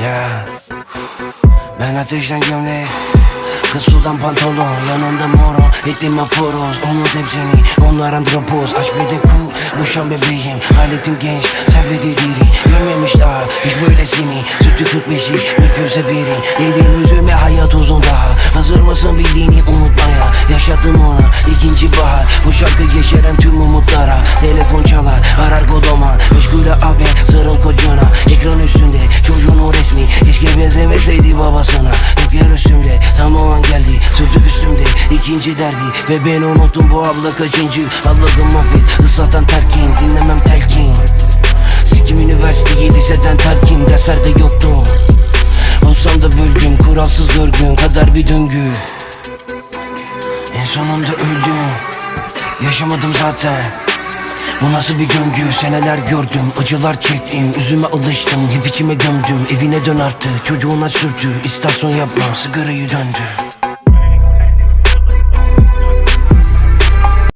Yeah. będę I do something new. Kız sudan pantolon Yanında moro Ettim aforoz Umut hepsini Onlar andropoz Aşk ve de ku Boşan bebeğim. Halletim genç Serveti diri. Görmemiş daha Hiç böylesini. Sütü 45'i Nüfüse verin. Yediğim üzüme hayat uzun daha. Hazır mısın bildiğini unutmaya? Yaşadım ona ikinci bahar. Bu şarkı yeşeren tüm umutlara. Telefon ikinci derdi Ve ben unuttum bu abla kaçıncı. Allah'ım affet ıslatan terkin Dinlemem telkin. Sikim üniversiteyi liseden terkim Derslerde yoktum. Olsam da böldüm kuralsız görgün kadar bir döngü. En sonunda öldüm Yaşamadım zaten. Bu nasıl bir döngü seneler gördüm Acılar çektim üzüme alıştım Hep içime gömdüm. Evine dön artık Çocuğuna sürdü istasyon yapma sigarayı döndü